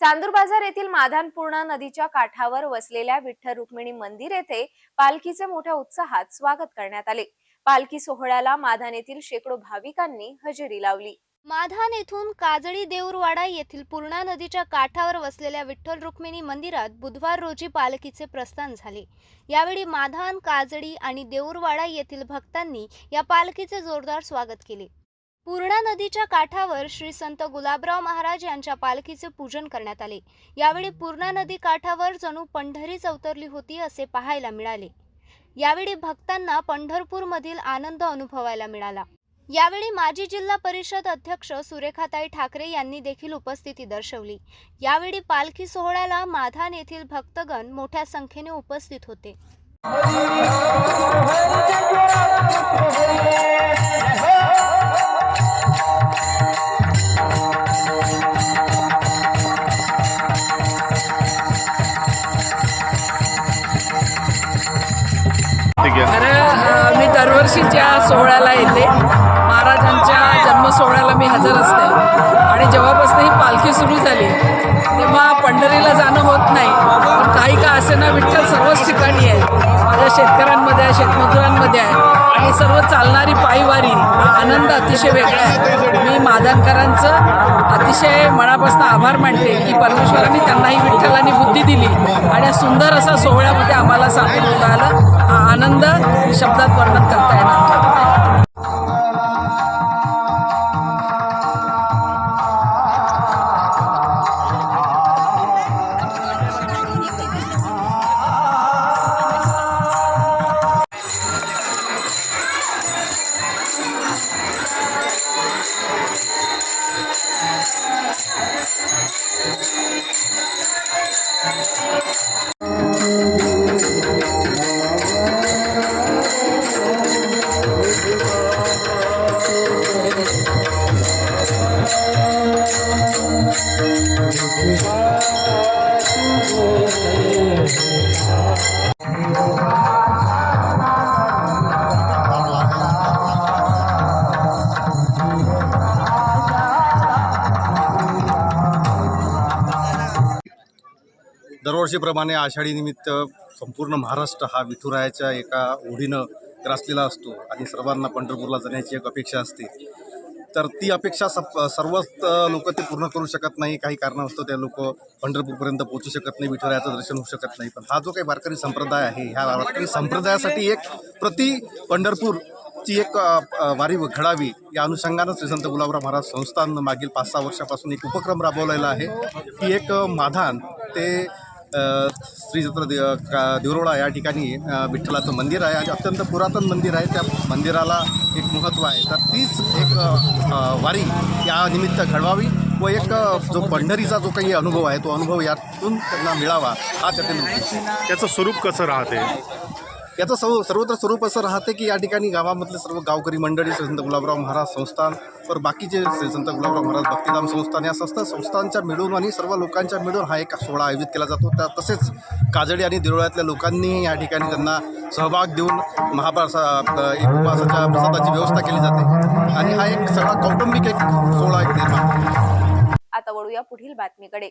चांदूर बाजार येथील माधानपूर्णा नदीच्या काठावर वसलेल्या विठ्ठल रुक्मिणी मंदिर येथे पालखीचे मोठ्या उत्साहात स्वागत करण्यात आले. पालखी सोहळ्याला माधान येथील शेकडो भाविकांनी हजेरी लावली. माधान येथून काजळी देऊरवाडा येथील पूर्णा नदीच्या काठावर वसलेल्या विठ्ठल रुक्मिणी मंदिरात बुधवार रोजी पालखीचे प्रस्थान झाले. यावेळी माधान काजळी आणि देऊरवाडा येथील भक्तांनी या पालखीचे जोरदार स्वागत केले. पूर्णा नदीच्या काठावर श्री संत गुलाबराव महाराज यांच्या पालखीचे पूजन करण्यात आले. यावेळी पूर्णा नदी काठावर जणू पंढरीच अवतरली होती असे पाहायला मिळाले. यावेळी भक्तांना पंढरपूरमधील आनंद अनुभवायला मिळाला. यावेळी माजी जिल्हा परिषद अध्यक्ष सुरेखाताई ठाकरे यांनी देखील उपस्थिती दर्शवली. यावेळी पालखी सोहळ्याला माधान येथील भक्तगण मोठ्या संख्येने उपस्थित होते. खरं मी दरवर्षीच्या सोहळ्याला येते. महाराजांच्या जन्म सोहळ्याला मी हजर असते. आणि जेव्हापासून ही पालखी सुरू झाली तेव्हा पंढरीला जाणं होत नाही. पण काही का असे ना विठ्ठल सर्वच ठिकाणी आहे. माझ्या शेतकऱ्यांमध्ये आहे शेतमजुरांमध्ये आहे. हे सर्व चालणारी पायीवारी हा आनंद अतिशय वेगळा आहे. मी माधनकरांचं अतिशय मनापासून आभार मानते की परमेश्वरांनी त्यांनाही विठ्ठलांनी बुद्धी दिली आणि सुंदर असा सोहळ्यामध्ये आम्हाला सामील होता आलं हा आनंद शब्दात वर्णन करता येणार. दरवर्षीप्रमाणे आषाढीनिमित्त संपूर्ण महाराष्ट्र हा विठुरायाच्या एका ओढीनं ग्रासलेला असतो आणि सर्वांना पंढरपूरला जाण्याची एक अपेक्षा असते. तर ती अपेक्षा सप सर्वच लोक ते पूर्ण करू शकत नाही. काही कारणास्तव त्या लोक पंढरपूरपर्यंत पोहोचू शकत नाही. विठुरायाचं दर्शन होऊ शकत नाही. पण हा जो काही वारकरी संप्रदाय आहे ह्या वारकरी संप्रदायासाठी एक प्रति पंढरपूर ची एक वारी घडावी. या अनुषंगानं श्री संत गुलाबराव महाराज संस्थान मागील पाच सहा वर्षापासून एक उपक्रम राबवलेला आहे. की एक माधान. ते श्री दे देवरोळा या ठिकाणी विठ्ठलाचं मंदिर आहे आणि अत्यंत पुरातन मंदिर आहे. त्या मंदिराला एक महत्त्व आहे. तर तीच एक वारी या निमित्त घडवावी व एक जो पंढरीचा जो काही अनुभव आहे तो अनुभव यातून त्यांना मिळावा हा त्यातील त्याचं स्वरूप कसं राहते? याचं सर्व सर्वत्र स्वरूप असं राहते की या ठिकाणी गावामधले सर्व गावकरी मंडळी श्री संत गुलाबराव महाराज संस्थान तर बाकीचे श्री संत गुलाबराव महाराज भक्तिधाम संस्थान या संस्था संस्थांच्या मिळून आणि सर्व लोकांच्या मिळून हा एक सोहळा आयोजित केला जातो. त्या तसेच काजळी आणि देवळातल्या लोकांनी या ठिकाणी त्यांना सहभाग देऊन महाप्रसा एक उपवासाच्या प्रसादाची व्यवस्था केली जाते. आणि हा एक सगळा कौटुंबिक एक सोहळा एक निर्माण आता वळूया पुढील बातमीकडे.